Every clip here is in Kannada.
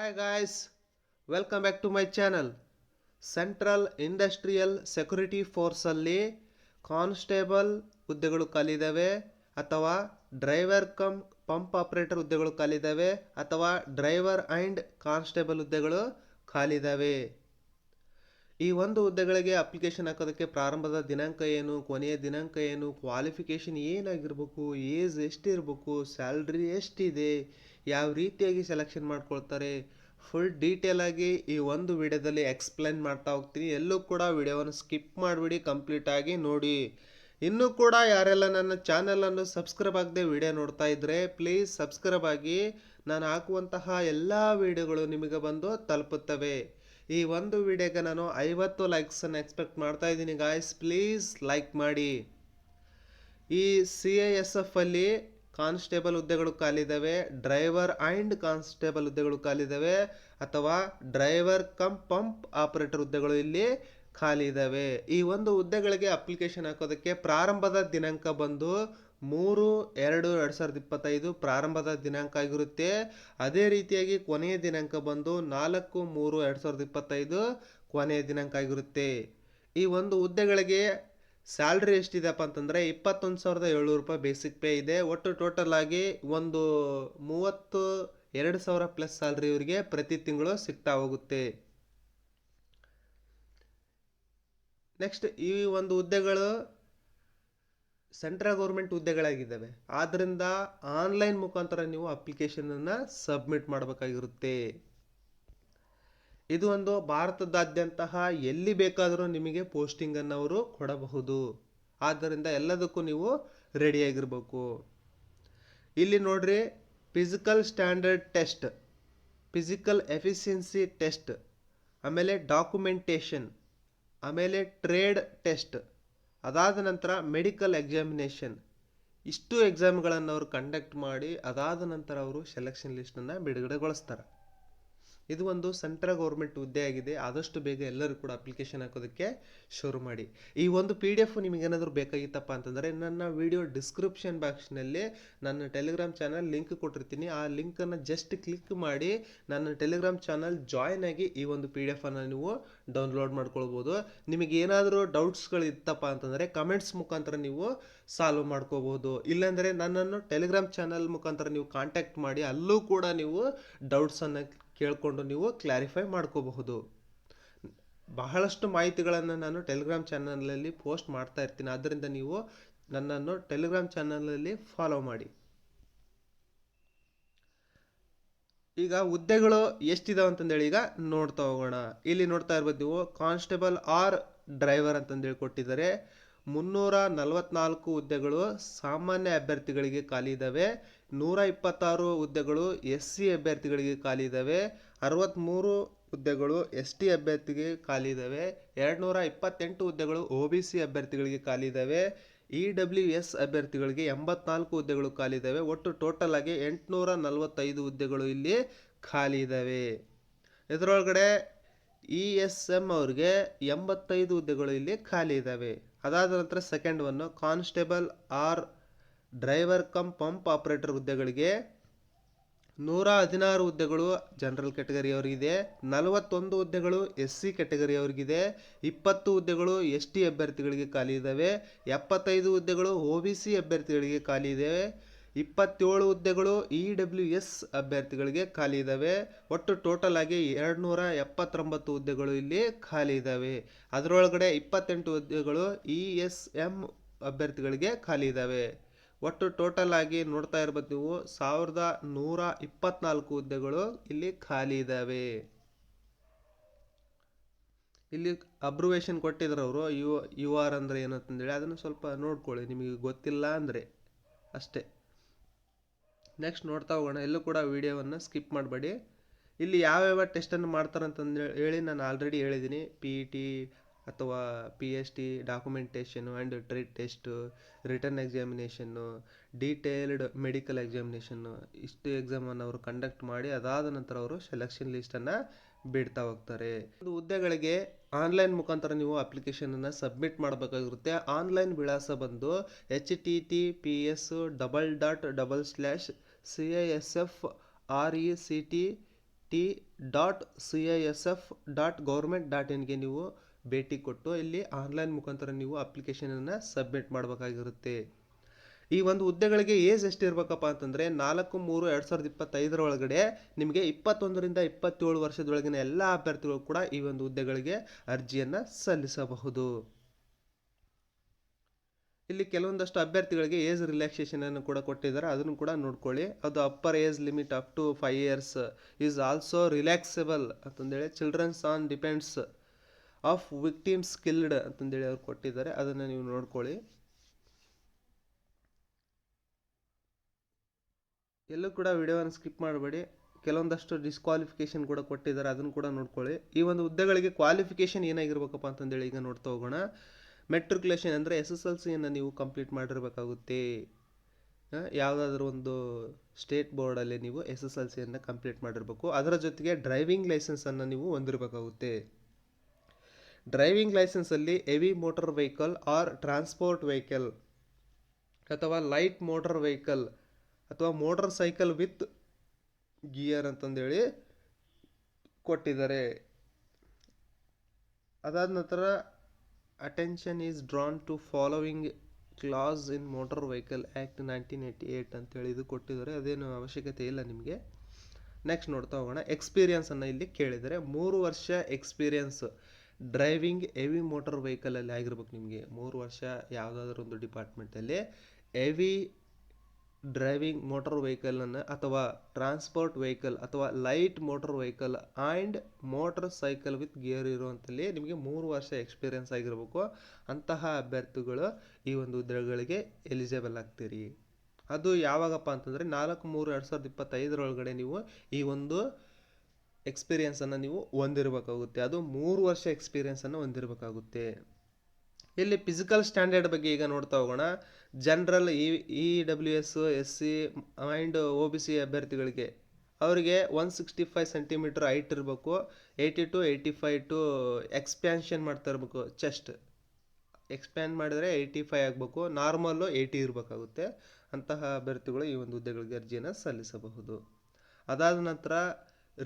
Hi guys welcome back to my channel central industrial security ಫೋರ್ಸಲ್ಲಿ constable ಹುದ್ದೆಗಳು ಖಾಲಿದ್ದಾವೆ ಅಥವಾ ಡ್ರೈವರ್ ಕಮ್ ಪಂಪ್ ಆಪರೇಟರ್ ಹುದ್ದೆಗಳು ಖಾಲಿದ್ದಾವೆ ಅಥವಾ ಡ್ರೈವರ್ ಆ್ಯಂಡ್ ಕಾನ್ಸ್ಟೇಬಲ್ ಹುದ್ದೆಗಳು ಖಾಲಿದ್ದಾವೆ ಈ ಒಂದು ಹುದ್ದೆಗಳಿಗೆ ಅಪ್ಲಿಕೇಶನ್ ಹಾಕೋದಕ್ಕೆ ಪ್ರಾರಂಭದ ದಿನಾಂಕ ಏನು, ಕೊನೆಯ ದಿನಾಂಕ ಏನು ಕ್ವಾಲಿಫಿಕೇಷನ್ ಏನಾಗಿರ್ಬೇಕು ಏಜ್ ಎಷ್ಟಿರಬೇಕು ಸ್ಯಾಲ್ರಿ ಎಷ್ಟಿದೆ, ಯಾವ ರೀತಿಯಾಗಿ ಸೆಲೆಕ್ಷನ್ ಮಾಡ್ಕೊಳ್ತಾರೆ ಫುಲ್ ಡೀಟೇಲ್ ಆಗಿ ಈ ಒಂದು ವಿಡಿಯೋದಲ್ಲಿ ಎಕ್ಸ್ಪ್ಲೈನ್ ಮಾಡ್ತಾ ಹೋಗ್ತೀನಿ. ಎಲ್ಲೂ ಕೂಡ ವಿಡಿಯೋವನ್ನು ಸ್ಕಿಪ್ ಮಾಡಿಬಿಡಿ ಕಂಪ್ಲೀಟ್ ಆಗಿ ನೋಡಿ. ಇನ್ನೂ ಕೂಡ ಯಾರೆಲ್ಲ ನನ್ನ ಚಾನಲನ್ನು ಸಬ್ಸ್ಕ್ರೈಬ್ ಆಗದೆ ವಿಡಿಯೋ ನೋಡ್ತಾ ಇದ್ದರೆ ಪ್ಲೀಸ್ ಸಬ್ಸ್ಕ್ರೈಬ್ ಆಗಿ ನಾನು ಹಾಕುವಂತಹ ಎಲ್ಲ ವಿಡಿಯೋಗಳು ನಿಮಗೆ ಬಂದು ತಲುಪುತ್ತವೆ. ಈ ಒಂದು ವಿಡಿಯೋಗೆ ನಾನು ಐವತ್ತು ಲೈಕ್ಸನ್ನು ಎಕ್ಸ್ಪೆಕ್ಟ್ ಮಾಡ್ತಾ ಇದ್ದೀನಿ ಗಾಯ್ಸ್ ಪ್ಲೀಸ್ ಲೈಕ್ ಮಾಡಿ. ಈ ಸಿ ಎ ಎಸ್ ಎಫ್ ಅಲ್ಲಿ ಕಾನ್ಸ್ಟೇಬಲ್ ಹುದ್ದೆಗಳು ಖಾಲಿದ್ದಾವೆ. ಡ್ರೈವರ್ ಆ್ಯಂಡ್ ಕಾನ್ಸ್ಟೇಬಲ್ ಹುದ್ದೆಗಳು ಖಾಲಿದ್ದಾವೆ. ಅಥವಾ ಡ್ರೈವರ್ ಕಮ್ ಪಂಪ್ ಆಪರೇಟರ್ ಹುದ್ದೆಗಳು ಇಲ್ಲಿ ಖಾಲಿ ಇದ್ದಾವೆ ಈ ಒಂದು ಹುದ್ದೆಗಳಿಗೆ ಅಪ್ಲಿಕೇಶನ್ ಹಾಕೋದಕ್ಕೆ ಪ್ರಾರಂಭದ ದಿನಾಂಕ ಬಂದು ಮೂರು, ಎರಡು ಎರಡು ಸಾವಿರದ ಇಪ್ಪತ್ತೈದು ಪ್ರಾರಂಭದ ದಿನಾಂಕ ಆಗಿರುತ್ತೆ. ಅದೇ ರೀತಿಯಾಗಿ ಕೊನೆಯ ದಿನಾಂಕ ಬಂದು ನಾಲ್ಕು, ಮೂರು, ಎರಡು ಸಾವಿರದ ಇಪ್ಪತ್ತೈದು ಕೊನೆಯ ದಿನಾಂಕ ಆಗಿರುತ್ತೆ. ಈ ಒಂದು ಹುದ್ದೆಗಳಿಗೆ ಸ್ಯಾಲ್ರಿ ಎಷ್ಟಿದೆಪ್ಪ ಅಂತಂದರೆ ಇಪ್ಪತ್ತೊಂದು ಸಾವಿರದ ಏಳ್ನೂರು ರೂಪಾಯಿ ಬೇಸಿಕ್ ಪೇ ಇದೆ. ಒಟ್ಟು ಟೋಟಲ್ ಆಗಿ ಒಂದು ಮೂವತ್ತು, ಎರಡು ಸಾವಿರ ಪ್ಲಸ್ ಸ್ಯಾಲ್ರಿ ಇವರಿಗೆ ಪ್ರತಿ ತಿಂಗಳು ಸಿಗ್ತಾ ಹೋಗುತ್ತೆ. ನೆಕ್ಸ್ಟ್ ಈ ಒಂದು ಹುದ್ದೆಗಳು ಸೆಂಟ್ರಲ್ ಗೌರ್ಮೆಂಟ್ ಹುದ್ದೆಗಳಾಗಿದ್ದಾವೆ. ಆದ್ದರಿಂದ ಆನ್ಲೈನ್ ಮುಖಾಂತರ ನೀವು ಅಪ್ಲಿಕೇಶನನ್ನು ಸಬ್ಮಿಟ್ ಮಾಡಬೇಕಾಗಿರುತ್ತೆ. ಇದು ಒಂದು ಭಾರತದಾದ್ಯಂತಹ ಎಲ್ಲಿ ಬೇಕಾದರೂ ನಿಮಗೆ ಪೋಸ್ಟಿಂಗನ್ನು ಅವರು ಕೊಡಬಹುದು. ಆದ್ದರಿಂದ ಎಲ್ಲದಕ್ಕೂ ನೀವು ರೆಡಿಯಾಗಿರಬೇಕು ಇಲ್ಲಿ ನೋಡ್ರಿ physical standard test physical efficiency test ಆಮೇಲೆ ಡಾಕ್ಯುಮೆಂಟೇಷನ್ ಆಮೇಲೆ ಟ್ರೇಡ್ ಟೆಸ್ಟ್ ಅದಾದ ನಂತರ ಮೆಡಿಕಲ್ ಎಕ್ಸಾಮಿನೇಷನ್. ಇಷ್ಟು ಎಕ್ಸಾಮ್ಗಳನ್ನು ಅವರು ಕಂಡಕ್ಟ್ ಮಾಡಿ ಅದಾದ ನಂತರ ಅವರು ಸೆಲೆಕ್ಷನ್ ಲಿಸ್ಟನ್ನು ಬಿಡುಗಡೆಗೊಳಿಸ್ತಾರೆ. ಇದು ಒಂದು ಸೆಂಟ್ರಲ್ ಗೌರ್ಮೆಂಟ್ ಹುದ್ದೆ ಆಗಿದೆ. ಆದಷ್ಟು ಬೇಗ ಎಲ್ಲರೂ ಕೂಡ ಅಪ್ಲಿಕೇಶನ್ ಹಾಕೋದಕ್ಕೆ ಶುರು ಮಾಡಿ. ಈ ಒಂದು ಪಿ ಡಿ ಎಫ್ ನಿಮಗೇನಾದರೂ ಬೇಕಾಗಿತ್ತಪ್ಪ ಅಂತಂದರೆ ನನ್ನ ವಿಡಿಯೋ ಡಿಸ್ಕ್ರಿಪ್ಷನ್ ಬಾಕ್ಸ್ನಲ್ಲಿ ನನ್ನ ಟೆಲಿಗ್ರಾಮ್ ಚಾನಲ್ ಲಿಂಕ್ ಕೊಟ್ಟಿರ್ತೀನಿ. ಆ ಲಿಂಕನ್ನು ಜಸ್ಟ್ ಕ್ಲಿಕ್ ಮಾಡಿ ನನ್ನ ಟೆಲಿಗ್ರಾಮ್ ಚಾನಲ್ ಜಾಯ್ನ್ ಆಗಿ ಈ ಒಂದು ಪಿ ಡಿ ಎಫನ್ನು ನೀವು ಡೌನ್ಲೋಡ್ ಮಾಡ್ಕೊಳ್ಬೋದು. ನಿಮಗೆ ಏನಾದರೂ ಡೌಟ್ಸ್ಗಳು ಇತ್ತಪ್ಪ ಅಂತಂದರೆ ಕಮೆಂಟ್ಸ್ ಮುಖಾಂತರ ನೀವು ಸಾಲ್ವ್ ಮಾಡ್ಕೋಬೋದು ಇಲ್ಲಾಂದರೆ ನನ್ನನ್ನು ಟೆಲಿಗ್ರಾಮ್ ಚಾನಲ್ ಮುಖಾಂತರ ನೀವು ಕಾಂಟ್ಯಾಕ್ಟ್ ಮಾಡಿ ಅಲ್ಲೂ ಕೂಡ ನೀವು ಡೌಟ್ಸನ್ನು ಕೇಳಿಕೊಂಡು ನೀವು ಕ್ಲಾರಿಫೈ ಮಾಡ್ಕೋಬಹುದು. ಬಹಳಷ್ಟು ಮಾಹಿತಿಗಳನ್ನು ನಾನು ಟೆಲಿಗ್ರಾಮ್ ಚಾನಲಲ್ಲಿ ಪೋಸ್ಟ್ ಮಾಡ್ತಾ ಇರ್ತೀನಿ. ಆದ್ದರಿಂದ ನೀವು ನನ್ನನ್ನು ಟೆಲಿಗ್ರಾಮ್ ಚಾನಲಲ್ಲಿ ಫಾಲೋ ಮಾಡಿ. ಈಗ ಹುದ್ದೆಗಳು ಎಷ್ಟಿದಾವೆ ಅಂತಂದೇಳಿ ಈಗ ನೋಡ್ತಾ ಹೋಗೋಣ. ಇಲ್ಲಿ ನೋಡ್ತಾ ಇರ್ಬೋದು ನೀವು ಕಾನ್ಸ್ಟೇಬಲ್ ಆರ್ ಡ್ರೈವರ್ ಅಂತಂದೇಳಿ ಕೊಟ್ಟಿದ್ದಾರೆ. ಮುನ್ನೂರ ನಲವತ್ನಾಲ್ಕು ಹುದ್ದೆಗಳು ಸಾಮಾನ್ಯ ಅಭ್ಯರ್ಥಿಗಳಿಗೆ ಖಾಲಿ ಇದ್ದಾವೆ. ನೂರ ಇಪ್ಪತ್ತಾರು ಹುದ್ದೆಗಳು ಎಸ್ ಸಿ ಅಭ್ಯರ್ಥಿಗಳಿಗೆ ಖಾಲಿ ಇದ್ದಾವೆ. ಅರವತ್ತ್ಮೂರು ಹುದ್ದೆಗಳು ಎಸ್ ಟಿ ಅಭ್ಯರ್ಥಿಗೆ ಖಾಲಿ ಇದ್ದಾವೆ. ಎರಡುನೂರ ಇಪ್ಪತ್ತೆಂಟು ಹುದ್ದೆಗಳು ಒ ಬಿ ಸಿ ಅಭ್ಯರ್ಥಿಗಳಿಗೆ ಖಾಲಿ ಇದ್ದಾವೆ. ಇ ಡಬ್ಲ್ಯೂ ಎಸ್ ಅಭ್ಯರ್ಥಿಗಳಿಗೆ ಎಂಬತ್ನಾಲ್ಕು ಹುದ್ದೆಗಳು ಖಾಲಿ ಇದ್ದಾವೆ. ಒಟ್ಟು ಟೋಟಲ್ ಆಗಿ ಎಂಟುನೂರ ನಲವತ್ತೈದು ಹುದ್ದೆಗಳು ಇಲ್ಲಿ ಖಾಲಿ ಇದ್ದಾವೆ. ಇದರೊಳಗಡೆ ಇ ಎಸ್ ಎಂ ಅವ್ರಿಗೆ ಎಂಬತ್ತೈದು ಹುದ್ದೆಗಳು ಇಲ್ಲಿ ಖಾಲಿ ಇದ್ದಾವೆ. ಅದಾದ ನಂತರ second one constable or driver cum pump operator ಹುದ್ದೆಗಳಿಗೆ ನೂರ ಹದಿನಾರು ಹುದ್ದೆಗಳು ಜನರಲ್ ಕ್ಯಾಟಗರಿಯವರಿಗಿದೆ ನಲವತ್ತೊಂದು ಹುದ್ದೆಗಳು ಎಸ್ ಸಿ ಕ್ಯಾಟಗರಿಯವರಿಗಿದೆ ಇಪ್ಪತ್ತು ಹುದ್ದೆಗಳು ಎಸ್ ಟಿ ಅಭ್ಯರ್ಥಿಗಳಿಗೆ ಖಾಲಿ ಇದ್ದಾವೆ, ಎಪ್ಪತ್ತೈದು ಹುದ್ದೆಗಳು ಒ ಬಿ ಸಿ ಅಭ್ಯರ್ಥಿಗಳಿಗೆ ಖಾಲಿ ಇದ್ದಾವೆ. ಇಪ್ಪತ್ತೇಳು ಹುದ್ದೆಗಳು ಇ ಡಬ್ಲ್ಯೂ ಎಸ್ ಅಭ್ಯರ್ಥಿಗಳಿಗೆ ಖಾಲಿ ಇದ್ದಾವೆ ಒಟ್ಟು ಟೋಟಲ್ ಆಗಿ ಎರಡು ನೂರ ಎಪ್ಪತ್ತೊಂಬತ್ತು ಹುದ್ದೆಗಳು ಇಲ್ಲಿ ಖಾಲಿ ಇದ್ದಾವೆ ಅದರೊಳಗಡೆ ಇಪ್ಪತ್ತೆಂಟು ಹುದ್ದೆಗಳು ಇ ಎಸ್ ಎಂ ಅಭ್ಯರ್ಥಿಗಳಿಗೆ ಖಾಲಿ ಇದ್ದಾವೆ ಒಟ್ಟು ಟೋಟಲ್ ಆಗಿ ನೋಡ್ತಾ ಇರ್ಬೋದು ನೀವು, ಸಾವಿರದ ನೂರ ಇಪ್ಪತ್ನಾಲ್ಕು ಹುದ್ದೆಗಳು ಇಲ್ಲಿ ಖಾಲಿ ಇದ್ದಾವೆ ಇಲ್ಲಿ ಅಬ್ರುವೇಷನ್ ಕೊಟ್ಟಿದ್ರು ಅವರು, ಯು ಯು ಆರ್ ಅಂದರೆ ಏನಂತಂದೇಳಿ ಅದನ್ನು ಸ್ವಲ್ಪ ನೋಡ್ಕೊಳ್ಳಿ, ನಿಮಗೆ ಗೊತ್ತಿಲ್ಲ ಅಂದರೆ ಅಷ್ಟೇ. ನೆಕ್ಸ್ಟ್ ನೋಡ್ತಾ ಹೋಗೋಣ. ಎಲ್ಲೂ ಕೂಡ ವೀಡಿಯೋವನ್ನು ಸ್ಕಿಪ್ ಮಾಡಬೇಡಿ. ಇಲ್ಲಿ ಯಾವ್ಯಾವ ಟೆಸ್ಟನ್ನು ಮಾಡ್ತಾರೆ ಅಂತಂದು ಹೇಳಿ ನಾನು ಆಲ್ರೆಡಿ ಹೇಳಿದ್ದೀನಿ. ಪಿ ಇ ಟಿ ಅಥವಾ P H T documentation and trade test written examination detailed medical examination ಇಷ್ಟು ಎಕ್ಸಾಮನ್ನು ಅವರು ಕಂಡಕ್ಟ್ ಮಾಡಿ ಅದಾದ ನಂತರ ಅವರು ಸೆಲೆಕ್ಷನ್ ಲಿಸ್ಟನ್ನು ಬಿಡ್ತಾ ಹೋಗ್ತಾರೆ. ಒಂದು ಹುದ್ದೆಗಳಿಗೆ ಆನ್ಲೈನ್ ಮುಖಾಂತರ ನೀವು ಅಪ್ಲಿಕೇಶನನ್ನು ಸಬ್ಮಿಟ್ ಮಾಡಬೇಕಾಗಿರುತ್ತೆ. ಆನ್ಲೈನ್ ವಿಳಾಸ ಬಂದು H T T P S double dot double slash C I S F R E C T T dot C I S F dot government dot ಇನ್ಗೆ ನೀವು ಭೇಟಿ ಕೊಟ್ಟು ಇಲ್ಲಿ ಆನ್ಲೈನ್ ಮುಖಾಂತರ ನೀವು ಅಪ್ಲಿಕೇಶನನ್ನು ಸಬ್ಮಿಟ್ ಮಾಡಬೇಕಾಗಿರುತ್ತೆ. ಈ ಒಂದು ಹುದ್ದೆಗಳಿಗೆ ಏಜ್ ಎಷ್ಟು ಇರಬೇಕಪ್ಪ ಅಂತಂದರೆ ನಾಲ್ಕು, ಮೂರು, ಎರಡು ಸಾವಿರದ ಇಪ್ಪತ್ತೈದರ ಒಳಗಡೆ ನಿಮಗೆ ಇಪ್ಪತ್ತೊಂದರಿಂದ ಇಪ್ಪತ್ತೇಳು ವರ್ಷದೊಳಗಿನ ಎಲ್ಲ ಅಭ್ಯರ್ಥಿಗಳು ಕೂಡ ಈ ಒಂದು ಹುದ್ದೆಗಳಿಗೆ ಅರ್ಜಿಯನ್ನು ಸಲ್ಲಿಸಬಹುದು. ಇಲ್ಲಿ ಕೆಲವೊಂದಷ್ಟು ಅಭ್ಯರ್ಥಿಗಳಿಗೆ ಏಜ್ ರಿಲ್ಯಾಕ್ಸೇಷನ್ ಅನ್ನು ಕೂಡ ಕೊಟ್ಟಿದ್ದಾರೆ. ಅದನ್ನು ಕೂಡ ನೋಡ್ಕೊಳ್ಳಿ. ಅದು upper age limit up to five years is also relaxable ಅಂತಂದೇಳಿ childrens on depends of victim skilled ಅಂತಂದೇಳಿ ಅವ್ರು ಕೊಟ್ಟಿದ್ದಾರೆ. ಅದನ್ನು ನೀವು ನೋಡ್ಕೊಳ್ಳಿ. ಎಲ್ಲೂ ಕೂಡ ವಿಡಿಯೋವನ್ನು ಸ್ಕಿಪ್ ಮಾಡಬೇಡಿ. ಕೆಲವೊಂದಷ್ಟು ಡಿಸ್ಕ್ವಾಲಿಫಿಕೇಷನ್ ಕೂಡ ಕೊಟ್ಟಿದ್ದಾರೆ. ಅದನ್ನು ಕೂಡ ನೋಡ್ಕೊಳ್ಳಿ. ಈ ಒಂದು ಹುದ್ದೆಗಳಿಗೆ ಕ್ವಾಲಿಫಿಕೇಷನ್ ಏನಾಗಿರ್ಬೇಕಪ್ಪ ಅಂತಂದೇಳಿ ಈಗ ನೋಡ್ತಾ ಹೋಗೋಣ. ಮೆಟ್ರಿಕ್ಯುಲೇಷನ್ ಅಂದರೆ ಎಸ್ ಎಸ್ ಎಲ್ ಸಿಯನ್ನು ನೀವು ಕಂಪ್ಲೀಟ್ ಮಾಡಿರಬೇಕಾಗುತ್ತೆ. ಯಾವುದಾದ್ರೂ ಒಂದು ಸ್ಟೇಟ್ ಬೋರ್ಡಲ್ಲಿ ನೀವು ಎಸ್ ಎಸ್ ಎಲ್ ಸಿಯನ್ನು ಕಂಪ್ಲೀಟ್ ಮಾಡಿರಬೇಕು. ಅದರ ಜೊತೆಗೆ ಡ್ರೈವಿಂಗ್ ಲೈಸೆನ್ಸನ್ನು ನೀವು ಹೊಂದಿರಬೇಕಾಗುತ್ತೆ. Driving ಲೈಸೆನ್ಸಲ್ಲಿ heavy motor vehicle or transport vehicle ಅಥವಾ ಲೈಟ್ ಮೋಟರ್ ವೆಹಿಕಲ್ ಅಥವಾ ಮೋಟರ್ ಸೈಕಲ್ ವಿತ್ ಗಿಯರ್ ಅಂತಂದೇಳಿ ಕೊಟ್ಟಿದ್ದಾರೆ. ಅದಾದ ನಂತರ attention is drawn to following class in motor vehicle act nineteen eighty eight ಅಂತೇಳಿ ಇದು ಕೊಟ್ಟಿದ್ದಾರೆ. ಅದೇನು ಅವಶ್ಯಕತೆ ಇಲ್ಲ ನಿಮಗೆ. ನೆಕ್ಸ್ಟ್ ನೋಡ್ತಾ ಹೋಗೋಣ. ಎಕ್ಸ್ಪೀರಿಯನ್ಸನ್ನು ಇಲ್ಲಿ ಕೇಳಿದರೆ ಮೂರು ವರ್ಷ ಎಕ್ಸ್ಪೀರಿಯನ್ಸ್ ಡ್ರೈವಿಂಗ್ ಹೆವಿ ಮೋಟರ್ ವೆಹಿಕಲಲ್ಲಿ ಆಗಿರ್ಬೇಕು ನಿಮಗೆ. ಮೂರು ವರ್ಷ ಯಾವುದಾದ್ರೂ ಒಂದು ಡಿಪಾರ್ಟ್ಮೆಂಟಲ್ಲಿ ಹೆವಿ ಡ್ರೈವಿಂಗ್ ಮೋಟರ್ ವೆಹಿಕಲನ್ನು ಅಥವಾ ಟ್ರಾನ್ಸ್ಪೋರ್ಟ್ ವೆಹಿಕಲ್ ಅಥವಾ light motor vehicle and motorcycle with gear ಇರುವಂಥಲ್ಲಿ ನಿಮಗೆ ಮೂರು ವರ್ಷ ಎಕ್ಸ್ಪೀರಿಯನ್ಸ್ ಆಗಿರಬೇಕು. ಅಂತಹ ಅಭ್ಯರ್ಥಿಗಳು ಈ ಒಂದು ಹುದ್ದೆಗಳಿಗೆ ಎಲಿಜಿಬಲ್ ಆಗ್ತೀರಿ. ಅದು ಯಾವಾಗಪ್ಪ ಅಂತಂದರೆ ನಾಲ್ಕು ಮೂರು ಎರಡು ಸಾವಿರದ ಇಪ್ಪತ್ತೈದರೊಳಗಡೆ ನೀವು ಈ ಒಂದು ಎಕ್ಸ್ಪೀರಿಯನ್ಸನ್ನು ನೀವು ಹೊಂದಿರಬೇಕಾಗುತ್ತೆ. ಅದು ಮೂರು ವರ್ಷ ಎಕ್ಸ್ಪೀರಿಯೆನ್ಸನ್ನು ಹೊಂದಿರಬೇಕಾಗುತ್ತೆ. ಇಲ್ಲಿ ಫಿಸಿಕಲ್ ಸ್ಟ್ಯಾಂಡರ್ಡ್ ಬಗ್ಗೆ ಈಗ ನೋಡ್ತಾ ಹೋಗೋಣ. General E E W S S C and O B C ಅಭ್ಯರ್ಥಿಗಳಿಗೆ ಅವರಿಗೆ one sixty five centimetre height ಇರಬೇಕು eighty to eighty five to expansion ಮಾಡ್ತಾ ಇರಬೇಕು ಚೆಸ್ಟ್ ಎಕ್ಸ್ಪ್ಯಾನ್ ಮಾಡಿದರೆ ಏಯ್ಟಿ ಫೈವ್ ಆಗಬೇಕು ನಾರ್ಮಲ್ಲು ಏಯ್ಟಿ ಇರಬೇಕಾಗುತ್ತೆ. ಅಂತಹ ಅಭ್ಯರ್ಥಿಗಳು ಈ ಒಂದು ಹುದ್ದೆಗಳಿಗೆ ಅರ್ಜಿಯನ್ನು ಸಲ್ಲಿಸಬಹುದು. ಅದಾದ ನಂತರ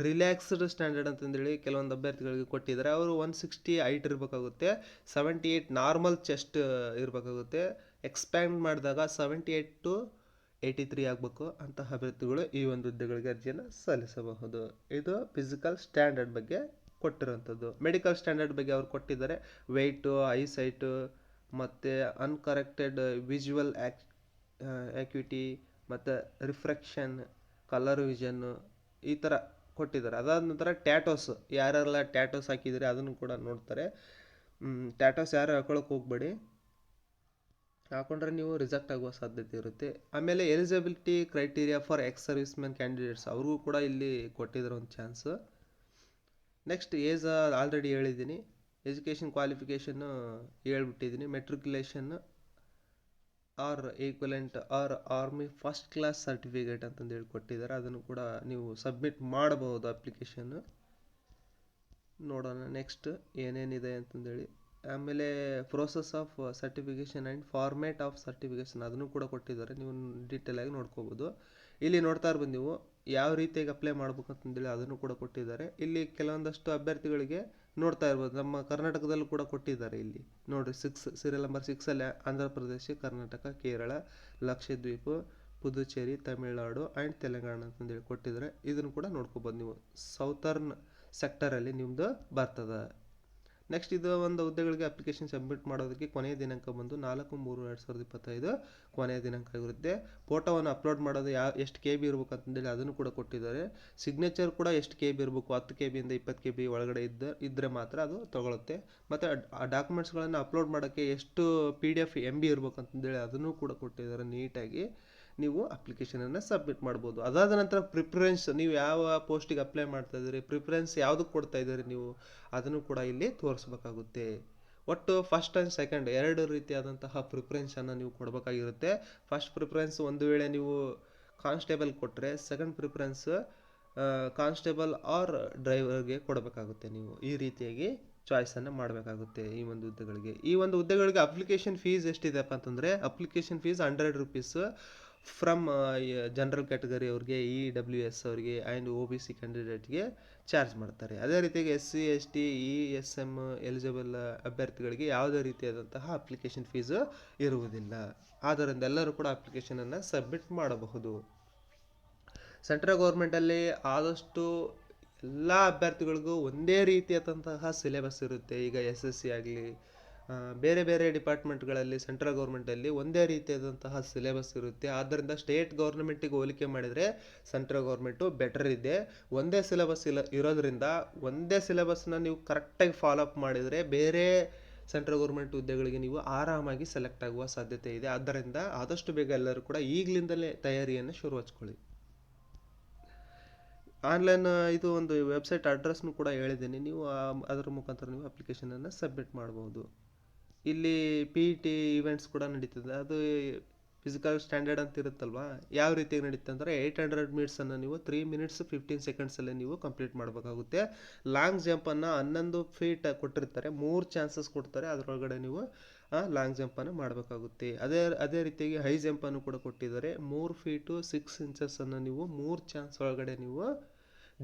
ರಿಲ್ಯಾಕ್ಸ್ಡ್ ಸ್ಟ್ಯಾಂಡರ್ಡ್ ಅಂತಂದೇಳಿ ಕೆಲವೊಂದು ಅಭ್ಯರ್ಥಿಗಳಿಗೆ ಕೊಟ್ಟಿದ್ದಾರೆ. ಅವರು ಒನ್ ಸಿಕ್ಸ್ಟಿ ಹೈಟ್ ಇರಬೇಕಾಗುತ್ತೆ, ಸೆವೆಂಟಿ ಏಯ್ಟ್ ನಾರ್ಮಲ್ ಚೆಸ್ಟ್ ಇರಬೇಕಾಗುತ್ತೆ, ಎಕ್ಸ್ಪ್ಯಾಂಡ್ ಮಾಡಿದಾಗ seventy eight to eighty three ಆಗಬೇಕು ಅಂತಹ ಅಭ್ಯರ್ಥಿಗಳು ಈ ಒಂದು ಹುದ್ದೆಗಳಿಗೆ ಅರ್ಜಿಯನ್ನು ಸಲ್ಲಿಸಬಹುದು. ಇದು ಫಿಸಿಕಲ್ ಸ್ಟ್ಯಾಂಡರ್ಡ್ ಬಗ್ಗೆ ಕೊಟ್ಟಿರುವಂಥದ್ದು ಮೆಡಿಕಲ್ ಸ್ಟ್ಯಾಂಡರ್ಡ್ ಬಗ್ಗೆ ಅವರು ಕೊಟ್ಟಿದ್ದಾರೆ. ವೆಯ್ಟು ಐಸೈಟು ಮತ್ತು ಅನ್ಕರೆಕ್ಟೆಡ್ ವಿಜುವಲ್ ಆ್ಯಕ್ ಆ್ಯಕ್ಯುಟಿ ಮತ್ತು ರಿಫ್ರೆಕ್ಷನ್ ಕಲರ್ ವಿಷನ್ನು ಈ ಥರ ಕೊಟ್ಟಿದ್ದಾರೆ. ಅದಾದ ನಂತರ ಟ್ಯಾಟೋಸ್ ಯಾರೆಲ್ಲ ಟ್ಯಾಟೋಸ್ ಹಾಕಿದರೆ ಅದನ್ನು ಕೂಡ ನೋಡ್ತಾರೆ. ಟ್ಯಾಟೋಸ್ ಯಾರು ಹಾಕೊಳಕ್ಕೆ ಹೋಗಬೇಡಿ. ಹಾಕೊಂಡ್ರೆ ನೀವು ರಿಜೆಕ್ಟ್ ಆಗುವ ಸಾಧ್ಯತೆ ಇರುತ್ತೆ. ಆಮೇಲೆ eligibility criteria for ex service man candidates ಅವ್ರಿಗೂ ಕೂಡ ಇಲ್ಲಿ ಕೊಟ್ಟಿದ್ದಾರೆ ಒಂದು ಚಾನ್ಸ್ ನೆಕ್ಸ್ಟ್ ಏಜ್ ಆಲ್ರೆಡಿ ಹೇಳಿದ್ದೀನಿ. Education qualification ಹೇಳ್ಬಿಟ್ಟಿದ್ದೀನಿ. Matriculation or equivalent or army first class certificate ಅಂತಂದು ಹೇಳಿ ಕೊಟ್ಟಿದ್ದಾರೆ. ಅದನ್ನು ಕೂಡ ನೀವು ಸಬ್ಮಿಟ್ ಮಾಡಬಹುದು ಅಪ್ಲಿಕೇಶನ್ ನೋಡೋಣ ನೆಕ್ಸ್ಟ್ ಏನೇನಿದೆ ಅಂತಂದೇಳಿ. ಆಮೇಲೆ process of certification and format of certification ಅದನ್ನು ಕೂಡ ಕೊಟ್ಟಿದ್ದಾರೆ. ನೀವು ಡೀಟೇಲಾಗಿ ನೋಡ್ಕೋಬೋದು. ಇಲ್ಲಿ ನೋಡ್ತಾ ಇರ್ಬೋದು ನೀವು ಯಾವ ರೀತಿಯಾಗಿ ಅಪ್ಲೈ ಮಾಡ್ಬೇಕು ಅಂತಂದೇಳಿ ಅದನ್ನು ಕೂಡ ಕೊಟ್ಟಿದ್ದಾರೆ. ಇಲ್ಲಿ ಕೆಲವೊಂದಷ್ಟು ಅಭ್ಯರ್ಥಿಗಳಿಗೆ ನೋಡ್ತಾ ಇರ್ಬೋದು. ನಮ್ಮ ಕರ್ನಾಟಕದಲ್ಲೂ ಕೂಡ ಕೊಟ್ಟಿದ್ದಾರೆ ಇಲ್ಲಿ. ನೋಡಿರಿ ಸಿಕ್ಸ್ ಸೀರಿಯಲ್ ನಂಬರ್ ಸಿಕ್ಸಲ್ಲಿ ಆಂಧ್ರ ಪ್ರದೇಶ ಕರ್ನಾಟಕ ಕೇರಳ ಲಕ್ಷದ್ವೀಪ ಪುದುಚೇರಿ ತಮಿಳುನಾಡು ಆ್ಯಂಡ್ ತೆಲಂಗಾಣ ಅಂತಂದೇಳಿ ಕೊಟ್ಟಿದ್ದಾರೆ. ಇದನ್ನು ಕೂಡ ನೋಡ್ಕೋಬೋದು ನೀವು. ಸೌತರ್ನ್ ಸೆಕ್ಟರಲ್ಲಿ ನಿಮ್ಮದು ಬರ್ತದೆ. ನೆಕ್ಸ್ಟ್ ಇದು ಒಂದು ಹುದ್ದೆಗಳಿಗೆ ಅಪ್ಲಿಕೇಶನ್ ಸಬ್ಮಿಟ್ ಮಾಡೋದಕ್ಕೆ ಕೊನೆಯ ದಿನಾಂಕ ಬಂದು ನಾಲ್ಕು, ಮೂರು, ಎರಡು ಸಾವಿರದ ಇಪ್ಪತ್ತೈದು ಕೊನೆಯ ದಿನಾಂಕ ಆಗಿರುತ್ತೆ. ಫೋಟೋವನ್ನು ಅಪ್ಲೋಡ್ ಮಾಡೋದು ಯಾವ ಎಷ್ಟು ಕೆ ಬಿ ಇರಬೇಕು ಅಂತಂದೇಳಿ ಅದನ್ನು ಕೂಡ ಕೊಟ್ಟಿದ್ದಾರೆ. ಸಿಗ್ನೇಚರ್ ಕೂಡ ಎಷ್ಟು ಕೆ ಬಿ ಇರಬೇಕು, ಹತ್ತು ಕೆ ಬಿಯಿಂದ ಇಪ್ಪತ್ತು ಕೆ ಬಿ ಒಳಗಡೆ ಇದ್ದ ಇದ್ದರೆ ಮಾತ್ರ ಅದು ತಗೊಳುತ್ತೆ. ಮತ್ತು ಆ ಡಾಕ್ಯುಮೆಂಟ್ಸ್ಗಳನ್ನು ಅಪ್ಲೋಡ್ ಮಾಡೋಕ್ಕೆ ಎಷ್ಟು P D F M B ಇರಬೇಕು ಅಂತಂದೇಳಿ ಅದನ್ನು ಕೂಡ ಕೊಟ್ಟಿದ್ದಾರೆ ನೀಟಾಗಿ. ನೀವು ಅಪ್ಲಿಕೇಶನನ್ನು ಸಬ್ಮಿಟ್ ಮಾಡ್ಬೋದು. ಅದಾದ ನಂತರ ಪ್ರಿಫರೆನ್ಸ್ ನೀವು ಯಾವ ಪೋಸ್ಟಿಗೆ ಅಪ್ಲೈ ಮಾಡ್ತಾ ಇದ್ದೀರಿ ಪ್ರಿಫರೆನ್ಸ್ ಯಾವುದಕ್ಕೆ ಕೊಡ್ತಾ ಇದ್ದೀರಿ ನೀವು, ಅದನ್ನು ಕೂಡ ಇಲ್ಲಿ ತೋರಿಸ್ಬೇಕಾಗುತ್ತೆ. ಒಟ್ಟು ಫಸ್ಟ್ ಆ್ಯಂಡ್ ಸೆಕೆಂಡ್ ಎರಡು ರೀತಿಯಾದಂತಹ ಪ್ರಿಫರೆನ್ಸನ್ನು ನೀವು ಕೊಡಬೇಕಾಗಿರುತ್ತೆ. ಫಸ್ಟ್ ಪ್ರಿಫರೆನ್ಸ್ ಒಂದು ವೇಳೆ ನೀವು ಕಾನ್ಸ್ಟೇಬಲ್ ಕೊಟ್ಟರೆ ಸೆಕೆಂಡ್ ಪ್ರಿಫರೆನ್ಸ್ ಕಾನ್ಸ್ಟೇಬಲ್ ಆರ್ ಡ್ರೈವರ್ಗೆ ಕೊಡಬೇಕಾಗುತ್ತೆ ನೀವು. ಈ ರೀತಿಯಾಗಿ ಚಾಯ್ಸನ್ನು ಮಾಡಬೇಕಾಗುತ್ತೆ ಈ ಒಂದು ಹುದ್ದೆಗಳಿಗೆ. ಈ ಒಂದು ಹುದ್ದೆಗಳಿಗೆ ಅಪ್ಲಿಕೇಶನ್ ಫೀಸ್ ಎಷ್ಟಿದೆಪ್ಪ ಅಂತಂದರೆ application fees hundred rupees from general category ಅವ್ರಿಗೆ ಇ ಡಬ್ಲ್ಯೂ ಎಸ್ ಅವರಿಗೆ ಆ್ಯಂಡ್ ಒ ಬಿ ಸಿ ಕ್ಯಾಂಡಿಡೇಟ್ಗೆ ಚಾರ್ಜ್ ಮಾಡ್ತಾರೆ. ಅದೇ ರೀತಿಯಾಗಿ S C S T E S M eligible ಅಭ್ಯರ್ಥಿಗಳಿಗೆ ಯಾವುದೇ ರೀತಿಯಾದಂತಹ ಅಪ್ಲಿಕೇಶನ್ ಫೀಸು ಇರುವುದಿಲ್ಲ. ಆದ್ದರಿಂದ ಎಲ್ಲರೂ ಕೂಡ ಅಪ್ಲಿಕೇಶನನ್ನು ಸಬ್ಮಿಟ್ ಮಾಡಬಹುದು. ಸೆಂಟ್ರಲ್ ಗೌರ್ಮೆಂಟಲ್ಲಿ ಆದಷ್ಟು ಎಲ್ಲ ಅಭ್ಯರ್ಥಿಗಳಿಗೂ ಒಂದೇ ರೀತಿಯಾದಂತಹ ಸಿಲೆಬಸ್ ಇರುತ್ತೆ. ಈಗ ಎಸ್ ಎಸ್ ಸಿ ಆಗಲಿ ಬೇರೆ ಬೇರೆ ಡಿಪಾರ್ಟ್ಮೆಂಟ್ಗಳಲ್ಲಿ, ಸೆಂಟ್ರಲ್ ಗೌರ್ಮೆಂಟಲ್ಲಿ ಒಂದೇ ರೀತಿಯಾದಂತಹ ಸಿಲೆಬಸ್ ಇರುತ್ತೆ. ಆದ್ದರಿಂದ ಸ್ಟೇಟ್ ಗೌರ್ಮೆಂಟಿಗೆ ಹೋಲಿಕೆ ಮಾಡಿದರೆ ಸೆಂಟ್ರಲ್ ಗೌರ್ಮೆಂಟು ಬೆಟರ್ ಇದೆ. ಒಂದೇ ಸಿಲೆಬಸ್ ಇಲ್ಲ ಇರೋದ್ರಿಂದ ಒಂದೇ ಸಿಲೆಬಸ್ನ ನೀವು ಕರೆಕ್ಟಾಗಿ ಫಾಲೋ ಅಪ್ ಮಾಡಿದರೆ ಬೇರೆ ಸೆಂಟ್ರಲ್ ಗೌರ್ಮೆಂಟ್ ಹುದ್ದೆಗಳಿಗೆ ನೀವು ಆರಾಮಾಗಿ ಸೆಲೆಕ್ಟ್ ಆಗುವ ಸಾಧ್ಯತೆ ಇದೆ. ಆದ್ದರಿಂದ ಆದಷ್ಟು ಬೇಗ ಎಲ್ಲರೂ ಕೂಡ ಈಗಲಿಂದಲೇ ತಯಾರಿಯನ್ನು ಶುರು ಹಚ್ಕೊಳ್ಳಿ. ಆನ್ಲೈನ್, ಇದು ಒಂದು ವೆಬ್ಸೈಟ್ ಅಡ್ರೆಸ್ನು ಕೂಡ ಹೇಳಿದ್ದೀನಿ. ನೀವು ಅದರ ಮುಖಾಂತರ ನೀವು ಅಪ್ಲಿಕೇಶನನ್ನು ಸಬ್ಮಿಟ್ ಮಾಡ್ಬೋದು. ಇಲ್ಲಿ ಪಿ ಟಿ ಇವೆಂಟ್ಸ್ ಕೂಡ ನಡೀತದೆ. ಅದು ಫಿಸಿಕಲ್ ಸ್ಟ್ಯಾಂಡರ್ಡ್ ಅಂತ ಇರುತ್ತಲ್ವ? ಯಾವ ರೀತಿಯಾಗಿ ನಡೀತದೆ ಅಂದರೆ ಏಯ್ಟ್ ಹಂಡ್ರೆಡ್ ಮಿನಿಟ್ಸನ್ನು ನೀವು ತ್ರೀ ಮಿನಿಟ್ಸ್ ಫಿಫ್ಟೀನ್ ಸೆಕೆಂಡ್ಸಲ್ಲೇ ನೀವು ಕಂಪ್ಲೀಟ್ ಮಾಡಬೇಕಾಗುತ್ತೆ. ಲಾಂಗ್ ಜಂಪನ್ನು ಹನ್ನೊಂದು ಫೀಟ್ ಕೊಟ್ಟಿರ್ತಾರೆ. ಮೂರು ಚಾನ್ಸಸ್ ಕೊಡ್ತಾರೆ. ಅದರೊಳಗಡೆ ನೀವು ಲಾಂಗ್ ಜಂಪನ್ನು ಮಾಡಬೇಕಾಗುತ್ತೆ. ಅದೇ ಅದೇ ರೀತಿಯಾಗಿ ಹೈ ಜಂಪನ್ನು ಕೂಡ ಕೊಟ್ಟಿದ್ದಾರೆ. ಮೂರು ಫೀಟು ಸಿಕ್ಸ್ ಇಂಚಸ್ಸನ್ನು ನೀವು ಮೂರು ಚಾನ್ಸ್ ಒಳಗಡೆ ನೀವು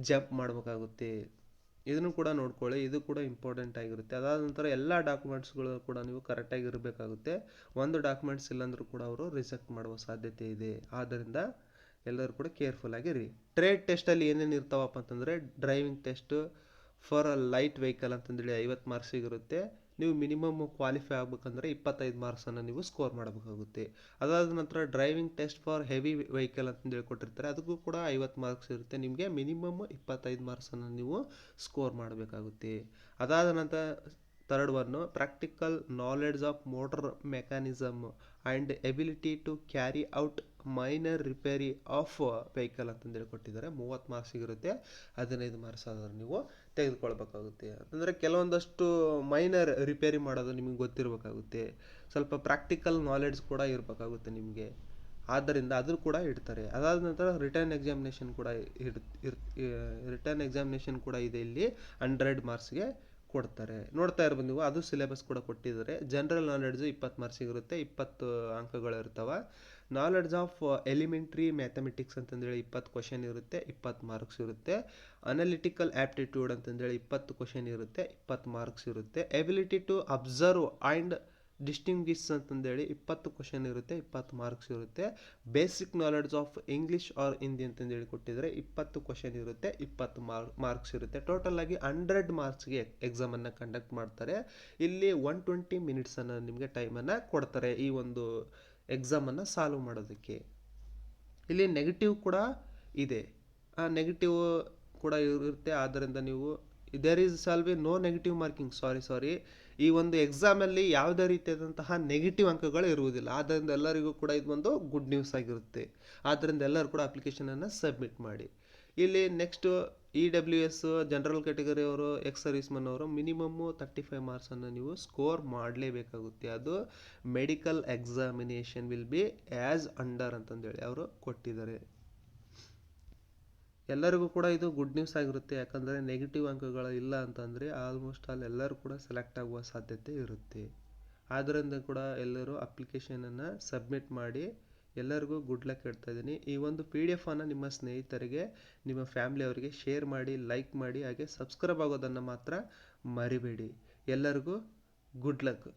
ಜಂಪ್ ಮಾಡಬೇಕಾಗುತ್ತೆ. ಇದನ್ನು ಕೂಡ ನೋಡ್ಕೊಳ್ಳಿ. ಇದು ಕೂಡ ಇಂಪಾರ್ಟೆಂಟ್ ಆಗಿರುತ್ತೆ. ಅದಾದ ನಂತರ ಎಲ್ಲ ಡಾಕ್ಯುಮೆಂಟ್ಸ್ಗಳು ಕೂಡ ನೀವು ಕರೆಕ್ಟಾಗಿ ಇರಬೇಕಾಗುತ್ತೆ. ಒಂದು ಡಾಕ್ಯುಮೆಂಟ್ಸ್ ಇಲ್ಲಾಂದರೂ ಕೂಡ ಅವರು ರಿಜೆಕ್ಟ್ ಮಾಡುವ ಸಾಧ್ಯತೆ ಇದೆ. ಆದ್ದರಿಂದ ಎಲ್ಲರೂ ಕೂಡ ಕೇರ್ಫುಲ್ ಆಗಿರಿ ಟ್ರೇಡ್ ಟೆಸ್ಟಲ್ಲಿ ಏನೇನು ಇರ್ತಾವಪ್ಪ ಅಂತಂದರೆ driving test for a light vehicle ಅಂತಂದೇಳಿ ಐವತ್ತು ಮಾರ್ಕ್ಸಿಗೆ ಇರುತ್ತೆ ನೀವು ಮಿನಿಮಮ್ ಕ್ವಾಲಿಫೈ ಆಗಬೇಕಂದ್ರೆ ಇಪ್ಪತ್ತೈದು ಮಾರ್ಕ್ಸನ್ನು ನೀವು ಸ್ಕೋರ್ ಮಾಡಬೇಕಾಗುತ್ತೆ. ಅದಾದ ನಂತರ driving test for heavy vehicle ಅಂತ ಹೇಳ್ಕೊಟ್ಟಿರ್ತಾರೆ, ಅದಕ್ಕೂ ಕೂಡ ಐವತ್ತು ಮಾರ್ಕ್ಸ್ ಇರುತ್ತೆ. ನಿಮಗೆ ಮಿನಿಮಮ್ ಇಪ್ಪತ್ತೈದು ಮಾರ್ಕ್ಸನ್ನು ನೀವು ಸ್ಕೋರ್ ಮಾಡಬೇಕಾಗುತ್ತೆ. ಅದಾದ ನಂತರ third one practical knowledge of motor mechanism and ability to carry out minor repair of vehicle ಅಂತಂದೇಳಿ ಕೊಟ್ಟಿದ್ದಾರೆ. ಮೂವತ್ತು ಮಾರ್ಕ್ಸ್ ಇರುತ್ತೆ ಹದಿನೈದು ಮಾರ್ಕ್ಸ್ ಆದ್ರೆ ನೀವು ತೆಗೆದುಕೊಳ್ಬೇಕಾಗುತ್ತೆ. ಅಂದರೆ ಕೆಲವೊಂದಷ್ಟು ಮೈನರ್ ರಿಪೇರಿ ಮಾಡೋದು ನಿಮಗೆ ಗೊತ್ತಿರಬೇಕಾಗುತ್ತೆ. ಸ್ವಲ್ಪ ಪ್ರಾಕ್ಟಿಕಲ್ ನಾಲೆಡ್ಜ್ ಕೂಡ ಇರಬೇಕಾಗುತ್ತೆ ನಿಮಗೆ. ಆದ್ದರಿಂದ ಅದು ಕೂಡ ಇಡ್ತಾರೆ. ಅದಾದ ನಂತರ ರಿಟರ್ನ್ ಎಕ್ಸಾಮಿನೇಷನ್ ಕೂಡ ಇಡ್ ರಿಟರ್ನ್ ಎಕ್ಸಾಮಿನೇಷನ್ ಕೂಡ ಇದೆ ಇಲ್ಲಿ. ಹಂಡ್ರೆಡ್ ಮಾರ್ಕ್ಸ್ಗೆ ಕೊಡ್ತಾರೆ. ನೋಡ್ತಾ ಇರ್ಬೋದು ನೀವು, ಅದು ಸಿಲೆಬಸ್ ಕೂಡ ಕೊಟ್ಟಿದ್ದಾರೆ. ಜನರಲ್ ನಾಲೆಡ್ಜು ಇಪ್ಪತ್ತು ಮಾರ್ಕ್ಸಿಗಿರುತ್ತೆ ಇಪ್ಪತ್ತು ಅಂಕಗಳು ಇರ್ತವೆ. ನಾಲೆಡ್ಜ್ ಆಫ್ ಎಲಿಮೆಂಟ್ರಿ ಮ್ಯಾಥಮೆಟಿಕ್ಸ್ ಅಂತಂದೇಳಿ ಇಪ್ಪತ್ತು ಕ್ವಶನ್ ಇರುತ್ತೆ, ಇಪ್ಪತ್ತು ಮಾರ್ಕ್ಸ್ ಇರುತ್ತೆ. ಅನಲಿಟಿಕಲ್ ಆ್ಯಪ್ಟಿಟ್ಯೂಡ್ ಅಂತಂದೇಳಿ ಇಪ್ಪತ್ತು ಕ್ವಶನ್ ಇರುತ್ತೆ, ಇಪ್ಪತ್ತು ಮಾರ್ಕ್ಸ್ ಇರುತ್ತೆ. Ability to observe and distinguish ಅಂತಂದೇಳಿ ಇಪ್ಪತ್ತು ಕ್ವಶನ್ ಇರುತ್ತೆ, ಇಪ್ಪತ್ತು ಮಾರ್ಕ್ಸ್ ಇರುತ್ತೆ. Basic knowledge of English or Hindi ಅಂತಂದೇಳಿ ಕೊಟ್ಟಿದ್ದಾರೆ ಇಪ್ಪತ್ತು ಕ್ವಶನ್ ಇರುತ್ತೆ, ಇಪ್ಪತ್ತು ಮಾರ್ಕ್ಸ್ ಇರುತ್ತೆ. ಟೋಟಲ್ ಆಗಿ ಹಂಡ್ರೆಡ್ ಮಾರ್ಕ್ಸ್ಗೆ ಎಕ್ಸಾಮನ್ನು ಕಂಡಕ್ಟ್ ಮಾಡ್ತಾರೆ. ಇಲ್ಲಿ ಒನ್ ಟ್ವೆಂಟಿ ಮಿನಿಟ್ಸನ್ನು ನಿಮಗೆ ಟೈಮನ್ನು ಕೊಡ್ತಾರೆ ಈ ಒಂದು ಎಕ್ಸಾಮನ್ನು ಸಾಲ್ವ್ ಮಾಡೋದಕ್ಕೆ. ಇಲ್ಲಿ ನೆಗೆಟಿವ್ ಕೂಡ ಇದೆ. ಆ ನೆಗೆಟಿವ್ ಕೂಡ ಇರುತ್ತೆ. ಆದ್ದರಿಂದ ನೀವು there is shall be no negative marking sorry sorry ಈ ಒಂದು ಎಕ್ಸಾಮಲ್ಲಿ ಯಾವುದೇ ರೀತಿಯಾದಂತಹ ನೆಗೆಟಿವ್ ಅಂಕಗಳು ಇರುವುದಿಲ್ಲ. ಆದ್ದರಿಂದ ಎಲ್ಲರಿಗೂ ಕೂಡ ಇದು ಒಂದು ಗುಡ್ ನ್ಯೂಸ್ ಆಗಿರುತ್ತೆ. ಆದ್ದರಿಂದ ಎಲ್ಲರೂ ಕೂಡ ಅಪ್ಲಿಕೇಶನನ್ನು ಸಬ್ಮಿಟ್ ಮಾಡಿ. ಇಲ್ಲಿ next E W S general category ಅವರು ಎಕ್ಸ್ ಸರ್ವಿಸ್ಮನ್ ಅವರು ಮಿನಿಮಮ್ಮು ತರ್ಟಿ ಫೈವ್ ಮಾರ್ಕ್ಸನ್ನು ನೀವು ಸ್ಕೋರ್ ಮಾಡಲೇಬೇಕಾಗುತ್ತೆ. ಅದು medical examination will be as under ಅಂತಂದೇಳಿ ಅವರು ಕೊಟ್ಟಿದ್ದಾರೆ. ಎಲ್ಲರಿಗೂ ಕೂಡ ಇದು ಗುಡ್ ನ್ಯೂಸ್ ಆಗಿರುತ್ತೆ. ಯಾಕಂದರೆ ನೆಗೆಟಿವ್ ಅಂಕಗಳು ಇಲ್ಲ ಅಂತಂದರೆ ಆಲ್ಮೋಸ್ಟ್ ಆಲ್ ಎಲ್ಲರೂ ಕೂಡ ಸೆಲೆಕ್ಟ್ ಆಗುವ ಸಾಧ್ಯತೆ ಇರುತ್ತೆ. ಆದ್ದರಿಂದ ಕೂಡ ಎಲ್ಲರೂ ಅಪ್ಲಿಕೇಶನನ್ನು ಸಬ್ಮಿಟ್ ಮಾಡಿ ಎಲ್ಲರಿಗೂ ಗುಡ್ ಲಕ್ ಹೇಳ್ತಾ ಇದ್ದೀನಿ. ಈ ಒಂದು ಪಿ ಡಿ ಎಫನ್ನು ನಿಮ್ಮ ಸ್ನೇಹಿತರಿಗೆ, ನಿಮ್ಮ ಫ್ಯಾಮ್ಲಿಯವರಿಗೆ ಶೇರ್ ಮಾಡಿ ಲೈಕ್ ಮಾಡಿ, ಹಾಗೆ ಸಬ್ಸ್ಕ್ರೈಬ್ ಆಗೋದನ್ನು ಮಾತ್ರ ಮರಿಬೇಡಿ. ಎಲ್ಲರಿಗೂ ಗುಡ್ ಲಕ್